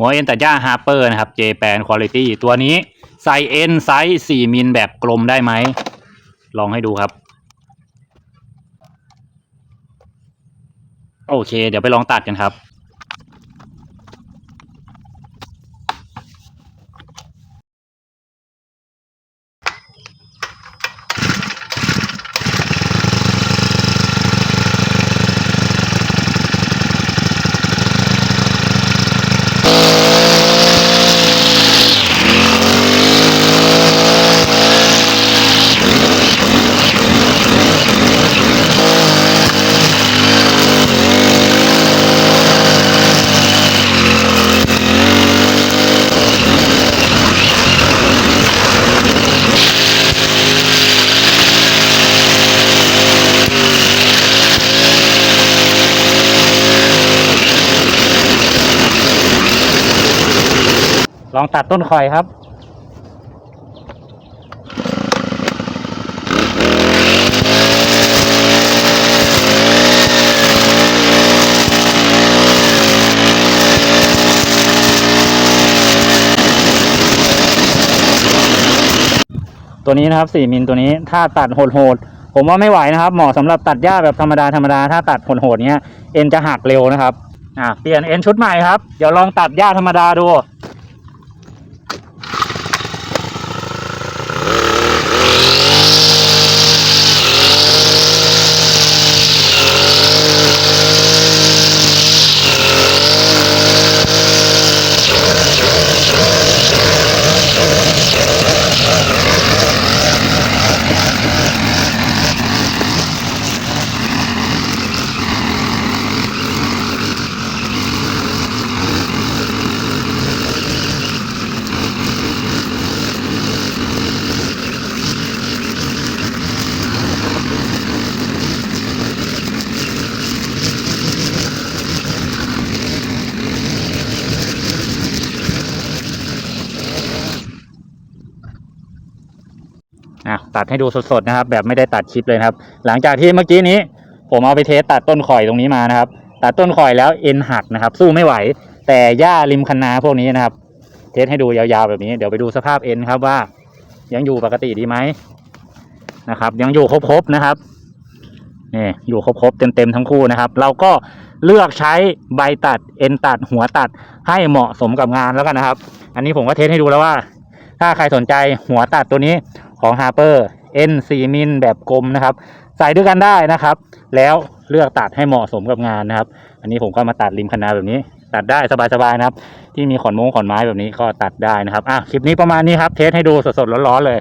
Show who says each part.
Speaker 1: หัวเอ็นตัดหญ้าฮาร์เปอร์นะครับ J แปนคุณ i t y ตัวนี้ใส่เอ็นไซส์4มิลแบบกลมได้ไหม ลองให้ดูครับ โอเค เดี๋ยวไปลองตัดกันครับ ลองตัดต้นคอยครับ ตัวนี้นะครับ4มิลตัวนี้ถ้าตัดโหดๆผมว่าไม่ไหวนะครับ เหมาะสำหรับตัดหญ้าแบบธรรมดาธรรมดาถ้าตัดโหดๆเนี้ยเอ็นจะหักเร็วนะครับอะเปลี่ยนเอ็นชุดใหม่ครับ เดี๋ยวลองตัดหญ้าธรรมดาดู อะตัดให้ดูสดๆนะครับ แบบไม่ได้ตัดคลิปเลยครับ หลังจากที่เมื่อกี้นี้ ผมเอาไปเทสตัดต้นข่อยตรงนี้มานะครับ ตัดต้นข่อยแล้วเอ็นหักนะครับ สู้ไม่ไหว แต่หญ้าริมคันนาพวกนี้นะครับ เทสให้ดูยาวๆแบบนี้ เดี๋ยวไปดูสภาพเอ็นครับว่า ยังอยู่ปกติดีไหมนะครับ ยังอยู่ครบๆนะครับนี่อยู่ครบๆเต็มๆทั้งคู่นะครับ เราก็เลือกใช้ใบตัดเอ็นตัดหัวตัดให้เหมาะสมกับงานแล้วกันนะครับ อันนี้ผมก็เทสให้ดูแล้วว่า ถ้าใครสนใจหัวตัดตัวนี้ ของ Harper N 4มิลแบบกลมนะครับ ใส่ด้วยกันได้นะครับ แล้วเลือกตัดให้เหมาะสมกับงานนะครับ อันนี้ผมก็มาตัดริมคณาแบบนี้ ตัดได้สบายๆนะครับ ที่มีขอนมงขอนไม้แบบนี้ก็ตัดได้นะครับอะคลิปนี้ประมาณนี้ครับเทสให้ดูสดๆร้อนๆเลย